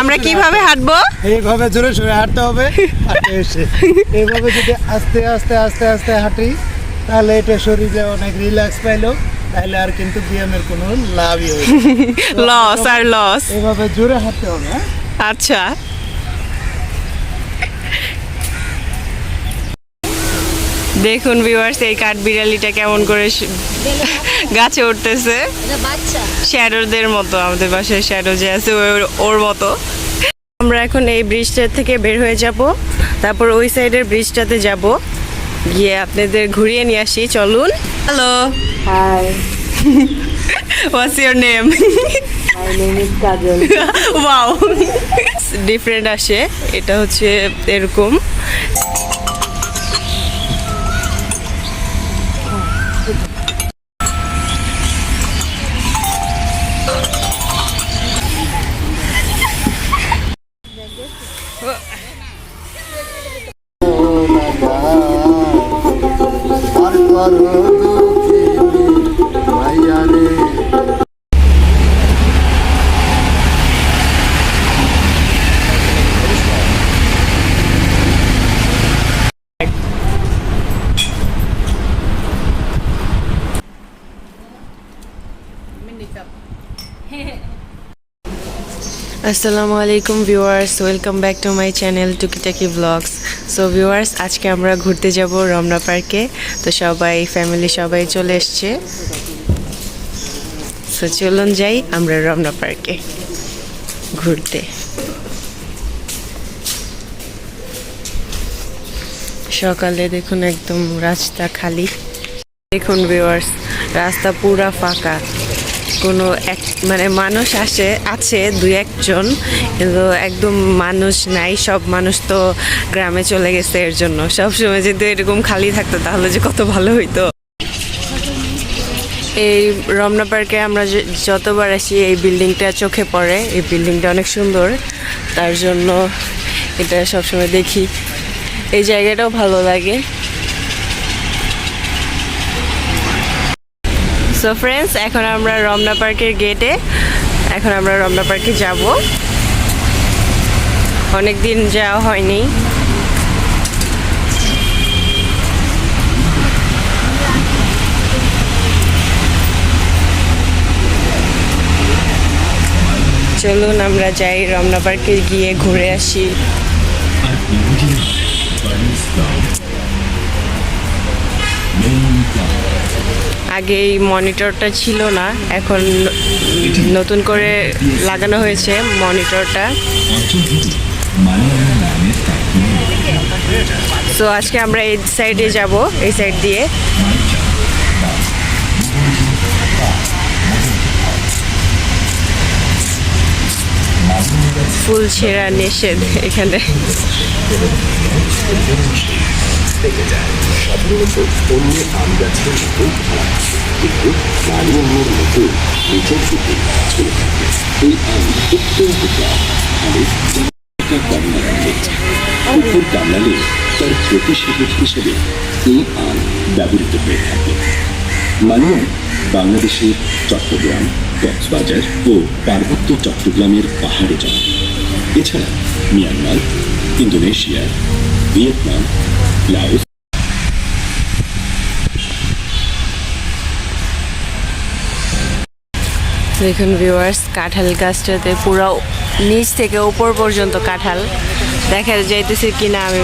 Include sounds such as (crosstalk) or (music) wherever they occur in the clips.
আমরা কীভাবে হাঁটবো? এইভাবে জোরে সোরে হাঁটতে হবে এসে। এইভাবে যদি আস্তে আস্তে আস্তে আস্তে হাঁটি তাহলে এটা শরীরে অনেক রিল্যাক্স পাইলো তাহলে আর কিন্তু ব্যায়ামের কোনো লাভই হবে লস (laughs) আর লস এইভাবে জোরে হাঁটতে হবে হ্যাঁ? আচ্ছা। দেখুন ভিউয়ার্স এই কাঠ বিড়ালিটা কেমন করে গাছে উঠতেছে। শ্যাডোদের মতো আমাদের বাসায় শ্যাডো যে আছে ওর- মতো। আমরা এখন এই ব্রিজটার থেকে বের হয়ে যাব। তারপর ওই সাইডের ব্রিজটাতে যাব। গিয়ে আপনাদের ঘুরিয়ে নিয়ে আসি। চলুন। হ্যালো হাই ওয়াও ডিফারেন্ট আসে। এটা হচ্ছে এরকম। আসসালামু আলাইকুম viewers, welcome back to my channel Tukitaki vlogs. So viewers, আজকে আমরা ঘুরতে যাব রমনা পার্কে। তো সবাই ফ্যামিলি সবাই চলে এসছে। সো চলুন যাই আমরা রমনা পার্কে ঘুরতে। সকালে দেখুন একদম রাস্তা খালি। দেখুন ভিউয়ার্স, রাস্তা পুরা ফাঁকা। কোনো এক মানে মানুষ আসে, আছে দুই একজন, কিন্তু একদম মানুষ নাই, সব মানুষ তো গ্রামে চলে গেছে এর জন্য। সবসময় যদি এরকম খালি থাকতো, তাহলে যে কত ভালো হইতো। এই রমনা পার্কে আমরা যতবার আসি, এই বিল্ডিংটা চোখে পড়ে। এই বিল্ডিংটা অনেক সুন্দর। তার জন্য এটা সবসময় দেখি। এই জায়গাটাও ভালো লাগে। সো ফ্রেন্ডস এখন আমরা রমনা পার্কের গেটে এখন আমরা রমনা পার্কে যাব। অনেক দিন যাওয়া হয়নি। চলুন আমরা যাই রমনা পার্কে গিয়ে ঘুরে আসি। আগে এই মনিটরটা ছিল না, এখন নতুন করে লাগানো হয়েছে মনিটরটা। সো আজকে আমরা এই সাইডে যাব, এই সাইড দিয়ে। ফুল ছেঁড়া নিষেধ এখানে। সাধারণত অন্য আম গাছের মতো কিন্তু নারিয়েলের মতো নিচের দিকে ছড়ে থাকে। এই আম অত্যন্ত কামড়ালে তার প্রতিষেধক হিসেবে এই আম ব্যবহৃত হয়ে থাকে। মানিয়া, বাংলাদেশের চট্টগ্রাম, কক্সবাজার ও পার্বত্য চট্টগ্রামের পাহাড়ে জন্মে এছাড়া মিয়ানমার, ইন্দোনেশিয়া, ভিয়েতনাম লাওস দেখুন ভিউয়ার্স কাঁঠাল গাছটাতে পুরো নিচ থেকে উপর পর্যন্ত কাঁঠাল। দেখা যাইতেছে কিনা আমি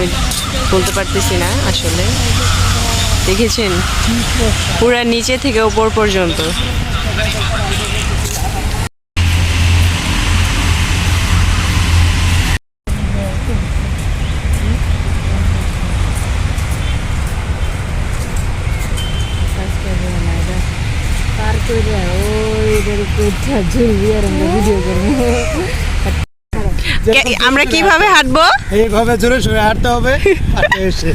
বলতে পারতেছি না আসলে। দেখেছেন? পুরা নিচে থেকে উপর পর্যন্ত। আমরা কীভাবে হাঁটবো? এইভাবে জোরে সোরে হাঁটতে হবে এসে।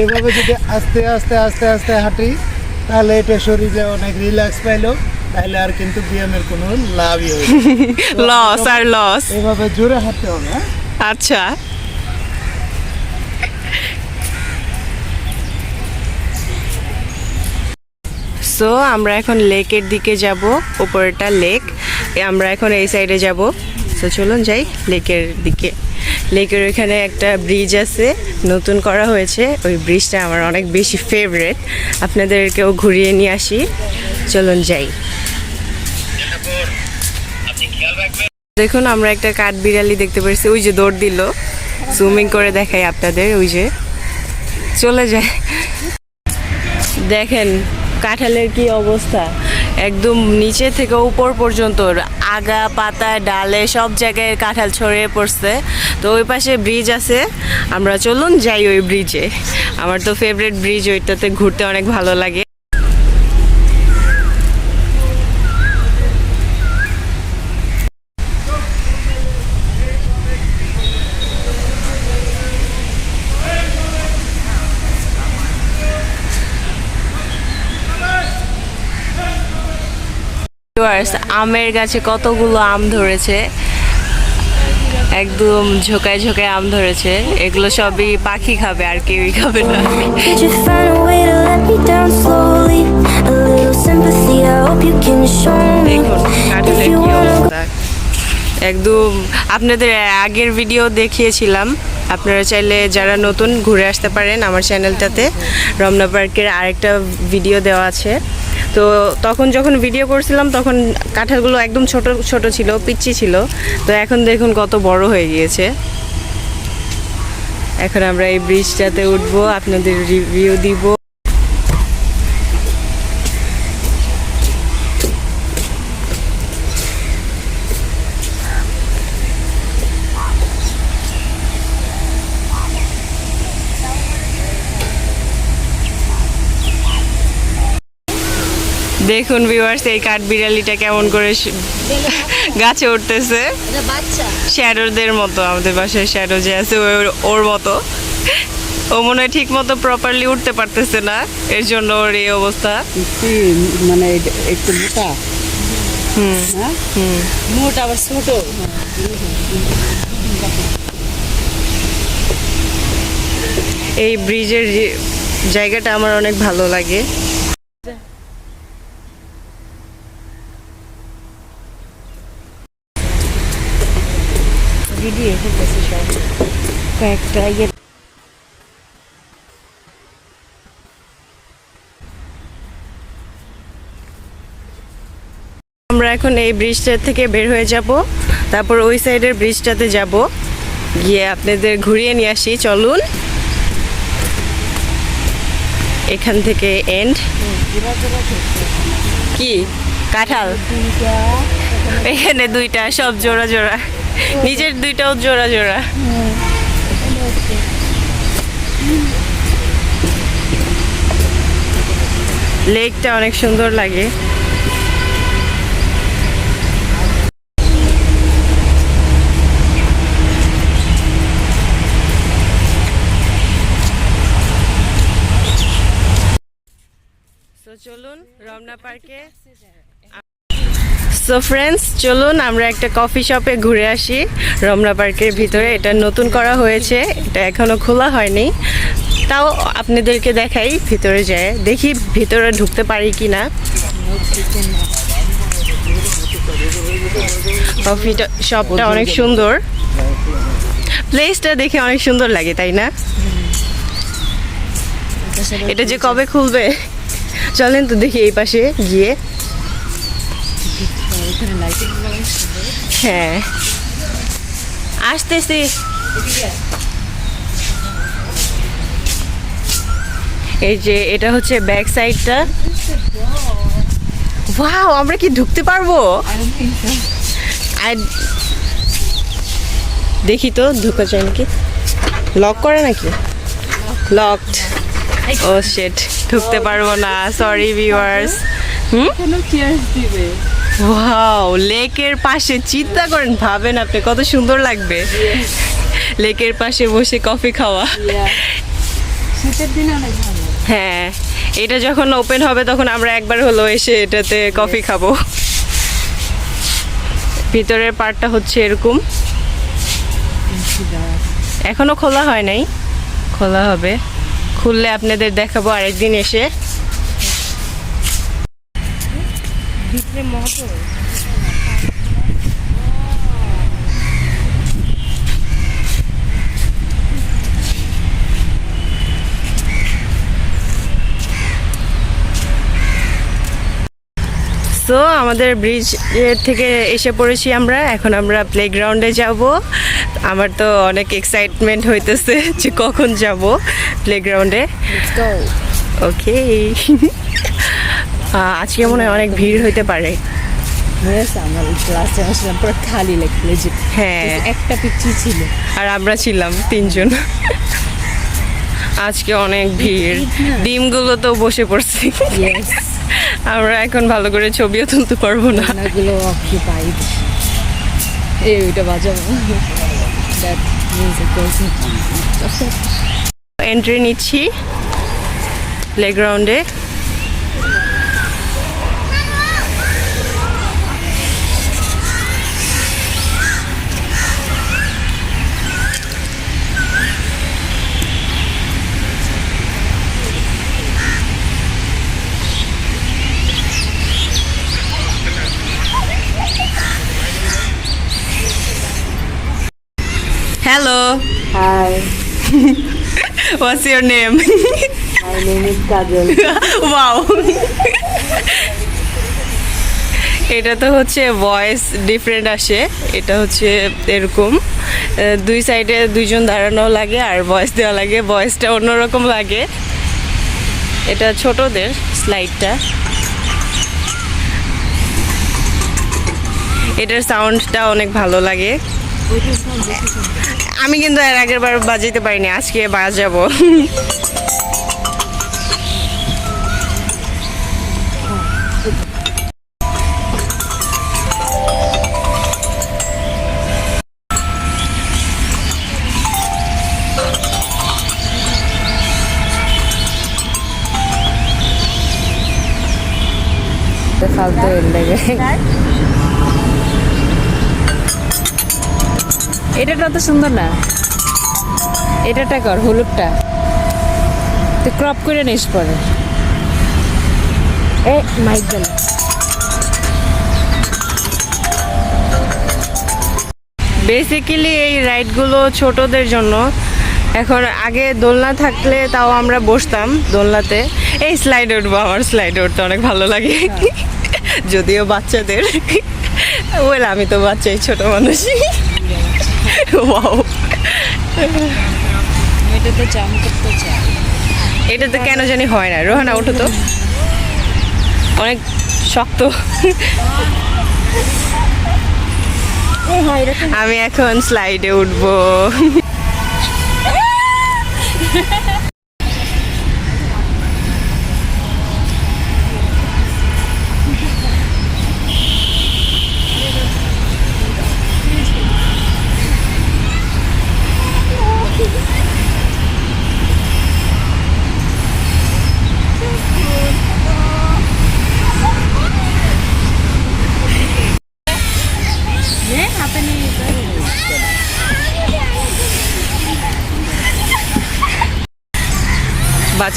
এইভাবে যদি আস্তে আস্তে আস্তে আস্তে হাঁটি তাহলে এটা শরীরে অনেক রিল্যাক্স পাইলো তাহলে আর কিন্তু ব্যায়ামের কোনো লাভই হবে লস (laughs) আর লস এইভাবে জোরে হাঁটতে হবে হ্যাঁ? আচ্ছা। সো আমরা এখন লেকের দিকে যাব উপরেরটা লেক। আমরা এখন এই সাইডে যাব। সো চলুন যাই লেকের দিকে। লেকের ওইখানে একটা ব্রিজ আছে, নতুন করা হয়েছে। ওই ব্রিজটা আমার অনেক বেশি ফেভারেট আপনাদেরকেও ঘুরিয়ে নিয়ে আসি। চলুন যাই। দেখুন, আমরা একটা কাঠ বিড়ালি দেখতে পাচ্ছি ওই যে দৌড় দিল। সুইমিং করে দেখাই আপনাদের, ওই যে। চলে যায় দেখেন কাঁঠালের কি অবস্থা? একদম নিচে থেকে উপর পর্যন্ত, আগা, পাতা, ডালে সব জায়গায় কাঁঠাল ছড়িয়ে পড়ছে। তো ওই পাশে ব্রিজ আছে। আমরা চলুন যাই ওই ব্রিজে আমার তো ফেভারিট ব্রিজ ওইটাতে ঘুরতে অনেক ভালো লাগে। Viewers, আমের গাছে কতগুলো আম ধরেছে? একদম ঝোকায় ঝোকায় আম ধরেছে। এগুলো সবই পাখি খাবে আর কেউই খাবে না। একদম আপনাদের আগের ভিডিও দেখিয়েছিলাম। আপনারা চাইলে যারা নতুন ঘুরে আসতে পারেন আমার চ্যানেলটাতে রমনা পার্কের আরেকটা ভিডিও দেওয়া আছে। তো তখন যখন ভিডিও করছিলাম, তখন কাঁঠালগুলো একদম ছোট ছোট ছিল পিচ্ছি ছিল। তো এখন দেখুন কত বড় হয়ে গিয়েছে। এখন আমরা এই ব্রিজটাতে উঠবো, আপনাদের রিভিউ দিব। দেখুন ভিউয়ার্স এই কাঠ বিড়ালিটা কেমন করে গাছে উঠতেছে। এটা শ্যাডোদের মতো আমাদের বাসায় শ্যাডো যে আছে ওর ওর মতো। ও মনে হয় ঠিক মতো প্রপারলি উঠতে পারতেছে না এর জন্য ওর এই অবস্থা। মানে একটু মোটা? হ্যাঁ? মোটা আবার ছোট? এই ব্রিজের যে জায়গাটা আমার অনেক ভালো লাগে। ভিডিও করতেছে সব কয়েকটা ইয়ে আমরা এখন এই ব্রিজটা থেকে বের হয়ে যাব। তারপর ওই সাইডের ব্রিজটাতে যাব। গিয়ে আপনাদের ঘুরিয়ে নিয়ে আসি। চলুন। এখান থেকে এন্ড কি? কাঁঠাল? এখানে দুইটা সব জোড়া জোড়া। নিজের দুইটাও জোড়া জোড়া। লেকটা অনেক সুন্দর লাগে। চলুন রমনা পার্কে সো ফ্রেন্ডস চলুন আমরা একটা কফি শপে ঘুরে আসি। রমনা পার্কের ভিতরে এটা নতুন করা হয়েছে, এটা এখনও খোলা হয়নি। তাও আপনাদেরকে দেখাই ভিতরে যায়। দেখি ভিতরে ঢুকতে পারি কি না কফিটা শপটা অনেক সুন্দর। প্লেসটা দেখে অনেক সুন্দর লাগে, তাই না? এটা যে কবে খুলবে? চলেন তো দেখি এই পাশে গিয়ে। হ্যাঁ। আসতেছি। এই যে এটা হচ্ছে ব্যাক সাইডটা ওয়াও আমরা কি ঢুকতে পারব? দেখি তো, ঢুকা যায় নাকি? লক করে নাকি? লকড ও শেট ঢুকতে পারব না সরি ভিউয়ার্স হুম? ওয়াও লেকের পাশে চিন্তা করেন ভাবেন আপনি কত সুন্দর লাগবে। লেকের পাশে বসে কফি খাওয়া। শীতের দিনে অনেক ভালো হ্যাঁ এটা যখন ওপেন হবে তখন আমরা একবার হলো এসে এটাতে কফি খাব। ভিতরের পার্টটা হচ্ছে এরকম। এখনও খোলা হয় নাই। খোলা হবে। খুললে আপনাদের দেখাবো আরেকদিন এসে। ভিতরে মতো তো আমাদের ব্রিজ থেকে এসে পড়েছি আমরা। এখন আমরা প্লেগ্রাউন্ডে যাব। আমার তো অনেক এক্সাইটমেন্ট হইতেছে যে কখন যাব প্লেগ্রাউন্ডে ওকে (laughs) আজকে মনে হয় অনেক ভিড় হইতে পারে। আমার ক্লাসে আসলাম পুরো খালি হ্যাঁ। একটা ছিল। আর আমরা ছিলাম তিনজন। আজকে অনেক ভিড়। ডিমগুলো তো বসে পড়ছে। আমরা এখন ভালো করে ছবিও তুলতে পারব না। অকুপাইড এই ওইটা বাজাবো। এন্ট্রি নিচ্ছি। প্লেগ্রাউন্ডে hello hi what's your name my name is Kajal wow এটা তো হচ্ছে ভয়েস ডিফারেন্ট আসে। এটা হচ্ছে এরকম। দুই সাইডে দুইজন দাঁড়ানো লাগে আর ভয়েস দেওয়া লাগে। ভয়েসটা অন্যরকম লাগে। এটা ছোটদের স্লাইডটা এটার সাউন্ডটা অনেক ভালো লাগে। আমি কিন্তু এর আগের বার বাজাইতে পারিনি আজকে বাজাবো। ফালতু লেগে। এটা তো সুন্দর না। এটাটা কর হলুদটা। তুই ক্রপ করে নিস পরে। এ মাইক দেন বেসিক্যালি এই রাইডগুলো ছোটদের জন্য। এখন আগে দোলনা থাকলে তাও আমরা বসতাম দোলনাতে। এই স্লাইড উঠবো আমার স্লাইড উঠতে অনেক ভালো লাগে। যদিও বাচ্চাদের। ওয়েল আমি তো বাচ্চাই ছোট মানুষ (laughs) ওয়াও এটাতে জাম করতে চাই। এটা তো কেন জানি হয় না। রোহানা ওঠো তো। অনেক শক্ত। আমি এখন স্লাইডে উঠবো। (laughs)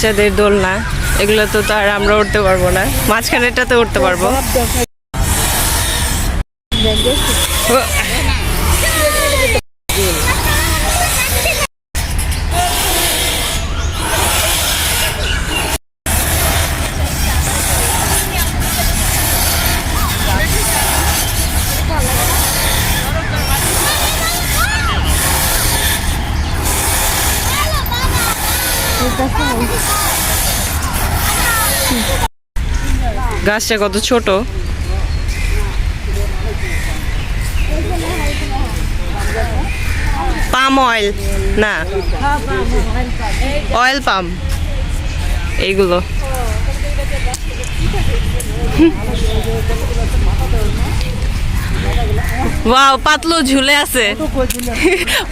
বাচ্চাদের দোলনা এগুলো তো তো আর আমরা উঠতে পারব না। মাঝখানেরটাতে উঠতে পারব। গাছটা কত ছোট? পাম অয়েল না? Oil palm. এইগুলো। ওয়াও পাতলু ঝুলে আছে।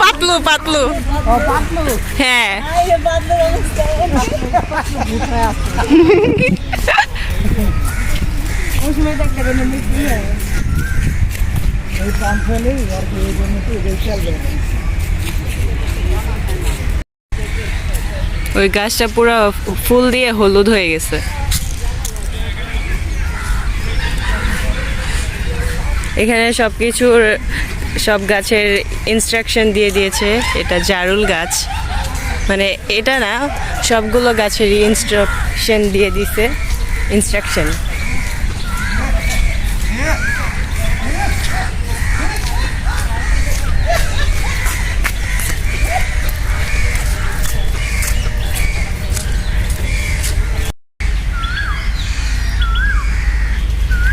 পাতলু পাতলু। হ্যাঁ। ওই গাছটা পুরো ফুল দিয়ে হলুদ হয়ে গেছে। এখানে সব কিছুর সব গাছের ইনস্ট্রাকশন দিয়ে দিয়েছে। এটা জারুল গাছ। মানে এটা না, সবগুলো গাছের ইনস্ট্রাকশন দিয়ে দিছে। ইনস্ট্রাকশন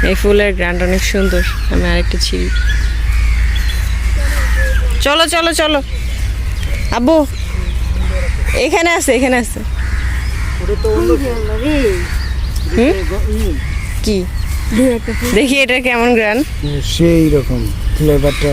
এই ফুলের গ্রান্ড অনেক সুন্দর। আমি আরেকটা ছিল চলো চলো চলো। আব্বু এখানে আছে এখানে আছে। কি? দেখি এটা কেমন গ্রান সেই রকম ফ্লেভারটা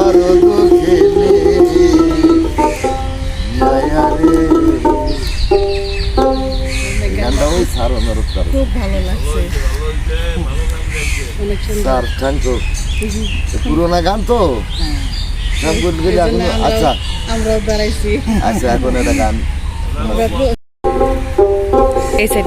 শরদ খেলে গানটা খুব ভালো লাগছে। স্যার থ্যাংক ইউ পুরোনো গান তো? হ্যাঁ। আচ্ছা। আমরা দাঁড়াইছি আচ্ছা এখন একটা গান। এই সাইড।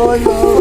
所有。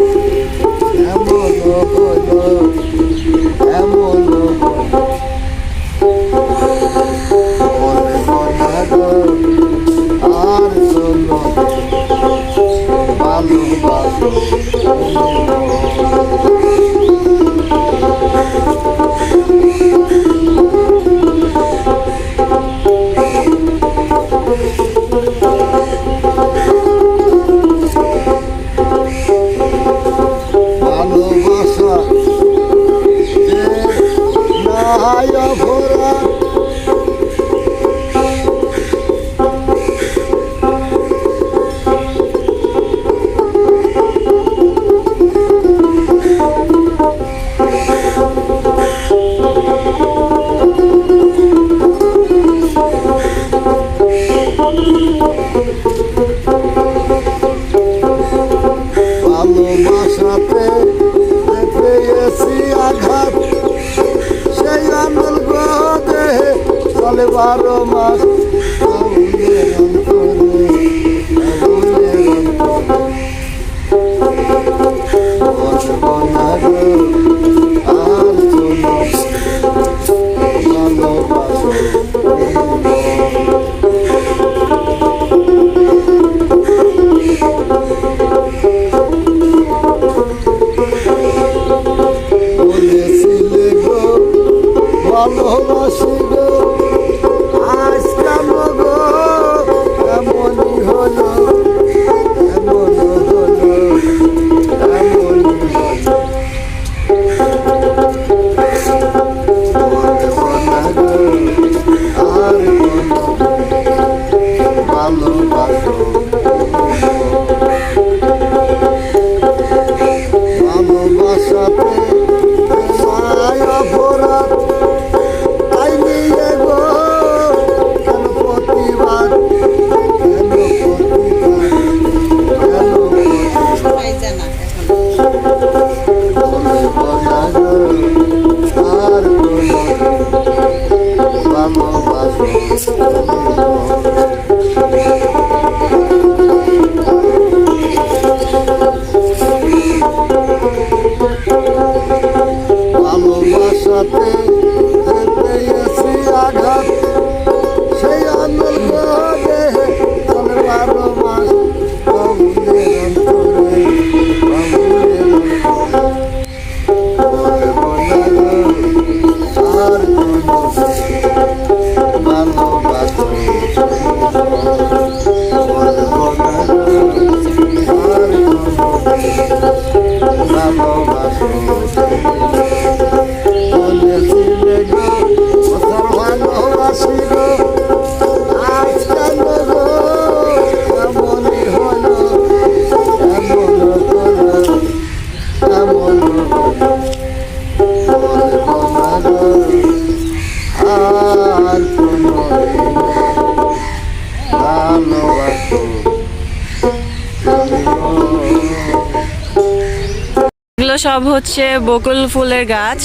সব হচ্ছে বকুল ফুলের গাছ।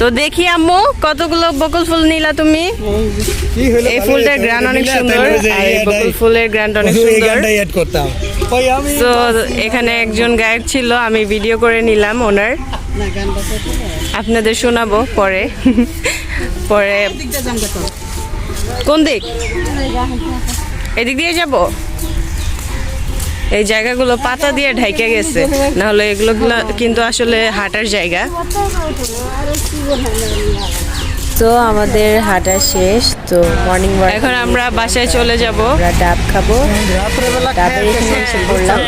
তো দেখি আম্মু কতগুলো বকুল ফুল নিলা তুমি? এই ফুলটার গ্রান অনেক সুন্দর। বকুল ফুলের গ্রান্ড অনেক সুন্দর। তো এখানে একজন গায়ক ছিল, আমি ভিডিও করে নিলাম ওনার। আপনাদের শোনাবো পরে। পরে কোন দিক? এদিক দিয়ে যাব? এই জায়গাগুলো পাতা দিয়ে ঢাইকে গেছে। নাহলে এগুলো কিন্তু আসলে হাঁটার জায়গা। তো আমাদের হাঁটা শেষ তো মর্নিং ওয়াক এখন আমরা বাসায় চলে যাব। আমরা ডাব খাব। ডাবের এখানে এসে পড়লাম।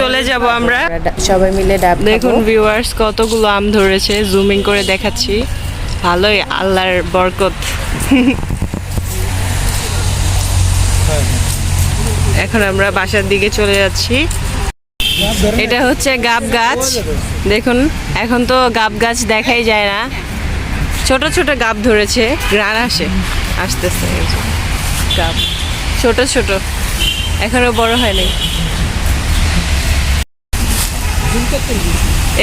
চলে যাব আমরা। সবাই মিলে ডাব দেখুন। ভিউয়ার্স কতগুলো আম ধরেছে। জুমিং করে দেখাচ্ছি। ভালোই আল্লাহর বরকত। এখন আমরা বাসার দিকে চলে যাচ্ছি। এটা হচ্ছে গাব গাছ। দেখুন এখন তো গাব গাছ দেখাই যায় না। ছোট ছোট গাব ধরেছে গ্রান আসে, আসতেছে গাব। ছোট ছোট, এখনও বড় হয়নি।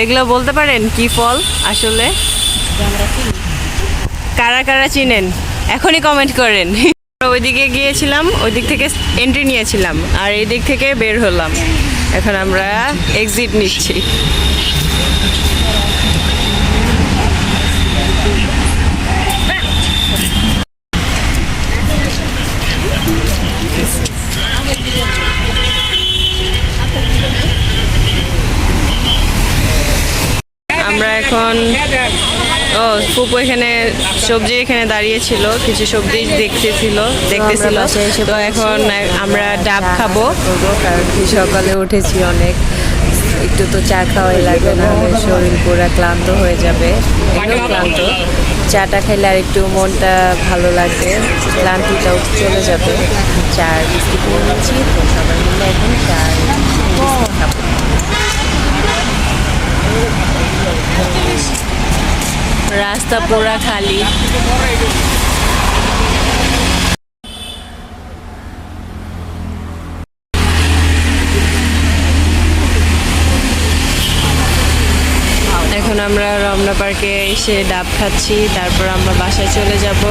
এগুলো বলতে পারেন কি ফল আসলে? কারা কারা চিনেন? এখনই কমেন্ট করেন। ওইদিকে গিয়েছিলাম ওই দিক থেকে এন্ট্রি নিয়েছিলাম, আর এই দিক থেকে বের হলাম। এখন আমরা এক্সিট নিচ্ছি। আমরা এখন ও ফুপু এখানে সবজি এখানে দাঁড়িয়েছিল কিছু সবজি দেখতেছিল দেখতেছিল। তো এখন আমরা ডাব খাব। কারণ কি সকালে উঠেছি অনেক একটু তো চা খাওয়াই লাগবে না শরীর পুরো ক্লান্ত হয়ে যাবে। একদম ক্লান্ত। চাটা খেলে আর একটু মনটা ভালো লাগবে ক্লান্তিটাও চলে যাবে। চা বিস্কিট নিয়ে তো সবাই মিলে এখন চা আর বিস্কিট খাব রাস্তা পুরা খালি। এখন আমরা রমনা পার্কে এসে ডাব খাচ্ছি, তারপর আমরা বাসায় চলে যাব।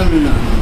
পারবেন না